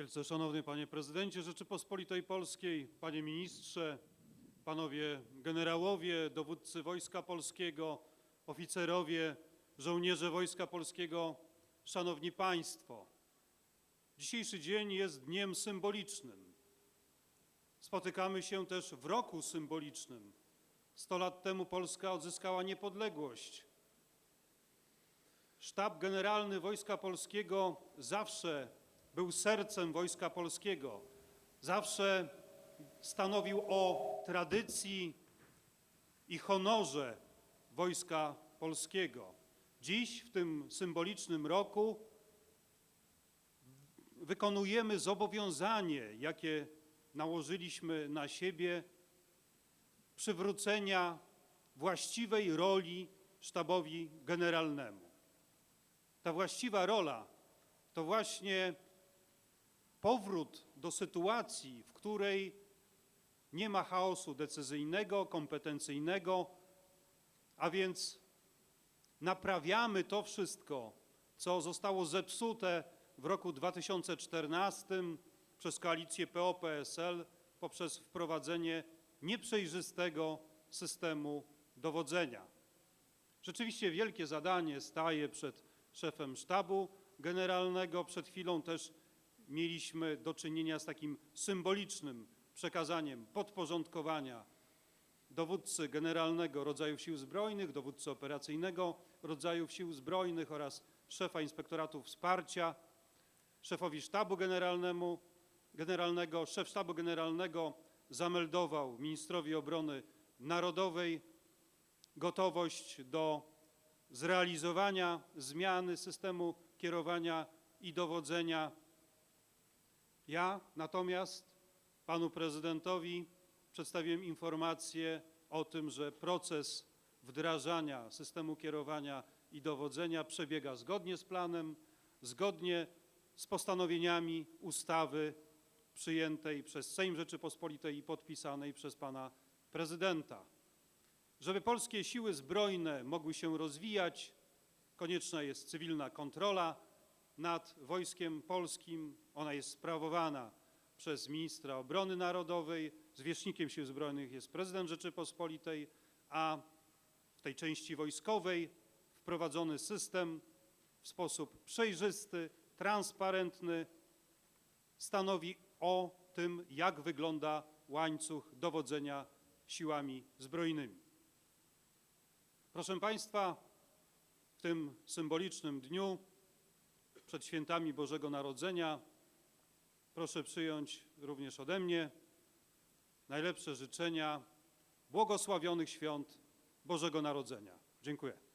Wielce Szanowny Panie Prezydencie Rzeczypospolitej Polskiej, Panie Ministrze, Panowie Generałowie, Dowódcy Wojska Polskiego, Oficerowie, Żołnierze Wojska Polskiego, Szanowni Państwo. Dzisiejszy dzień jest dniem symbolicznym. Spotykamy się też w roku symbolicznym. Sto lat temu Polska odzyskała niepodległość. Sztab Generalny Wojska Polskiego zawsze był sercem Wojska Polskiego. Zawsze stanowił o tradycji i honorze Wojska Polskiego. Dziś, w tym symbolicznym roku, wykonujemy zobowiązanie, jakie nałożyliśmy na siebie, przywrócenia właściwej roli sztabowi generalnemu. Ta właściwa rola to właśnie powrót do sytuacji, w której nie ma chaosu decyzyjnego, kompetencyjnego, a więc naprawiamy to wszystko, co zostało zepsute w roku 2014 przez koalicję PO-PSL poprzez wprowadzenie nieprzejrzystego systemu dowodzenia. Rzeczywiście wielkie zadanie staje przed szefem sztabu generalnego. Przed chwilą też mieliśmy do czynienia z takim symbolicznym przekazaniem podporządkowania dowódcy generalnego rodzajów sił zbrojnych, dowódcy operacyjnego rodzajów sił zbrojnych oraz szefa inspektoratu wsparcia szefowi sztabu generalnemu, generalnego. Szef sztabu generalnego zameldował ministrowi obrony narodowej gotowość do zrealizowania zmiany systemu kierowania i dowodzenia. Ja natomiast panu prezydentowi przedstawiłem informację o tym, że proces wdrażania systemu kierowania i dowodzenia przebiega zgodnie z planem, zgodnie z postanowieniami ustawy przyjętej przez Sejm Rzeczypospolitej i podpisanej przez pana prezydenta. Żeby polskie siły zbrojne mogły się rozwijać, konieczna jest cywilna kontrola nad wojskiem polskim. Ona jest sprawowana przez ministra obrony narodowej. Zwierzchnikiem sił zbrojnych jest prezydent Rzeczypospolitej, a w tej części wojskowej wprowadzony system w sposób przejrzysty, transparentny stanowi o tym, jak wygląda łańcuch dowodzenia siłami zbrojnymi. Proszę Państwa, w tym symbolicznym dniu przed świętami Bożego Narodzenia proszę przyjąć również ode mnie najlepsze życzenia błogosławionych świąt Bożego Narodzenia. Dziękuję.